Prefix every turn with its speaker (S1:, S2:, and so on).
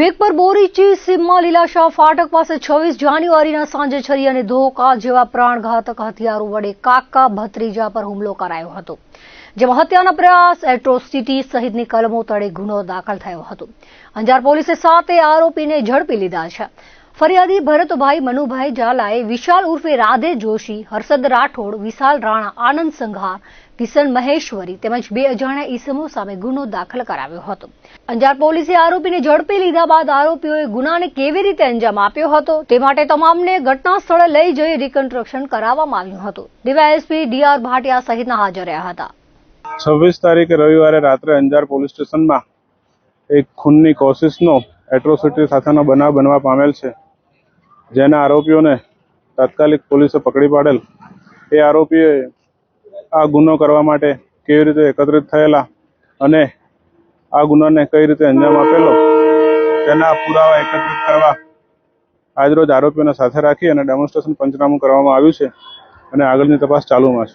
S1: મેઘપર બોરીચી સીમમાં લીલાશાહ ફાટક પાસે છવ્વીસ જાન્યુઆરીના સાંજે છરી અને ધોકા જેવા પ્રાણઘાતક હથિયારો વડે કાકા ભત્રીજા પર હુમલો કરાયો હતો, જેમાં હત્યાના પ્રયાસ એટ્રોસિટી સહિતની કલમો તળે ગુનો દાખલ થયો હતો. અંજાર પોલીસે સાતે આરોપીને ઝડપી લીધા છે. ફરિયાદી ભરતભાઈ મનુભાઈ ઝાલાએ વિશાલ ઉર્ફે રાધે જોશી, હર્ષદ રાઠોડ, વિશાલ રાણા, આનંદ સંઘાર કિશન મહેશ્વરી તેમજ બે અજાણ્યા ઈસમો સામે ગુનો દાખલ કરાવ્યો હતો. અંજાર પોલીસે આરોપીને ઝડપી લીધા બાદ આરોપીઓએ ગુનાને કેવી રીતે અંજામ આપ્યો હતો તે માટે તમામને ઘટના સ્થળે લઈ જઈ રિકન્સ્ટ્રક્શન કરાવવામાં આવ્યું હતું. ડીવાયએસપી ડીઆર ભાટિયા સહિતના હાજર રહ્યા હતા.
S2: છવ્વીસ તારીખે રવિવારે રાત્રે અંજાર પોલીસ સ્ટેશનમાં એક ખૂનની કોશિશનો એટ્રોસિટી સાથેનો બનાવ બનવા પામેલ છે. જેના આરોપીઓને તાત્કાલિક પોલીસે પકડી પાડેલ. એ આરોપીએ આ ગુનો કરવા માટે કેવી રીતે એકત્રિત થયેલા અને આ ગુનાને કઈ રીતે અંજામ આપેલો, તેના પુરાવા એકત્રિત કરવા આજરોજ આરોપીઓને સાથે રાખી અને ડેમોન્સ્ટ્રેશન પંચનામું કરવામાં આવ્યું છે અને આગળની તપાસ ચાલુમાં છે.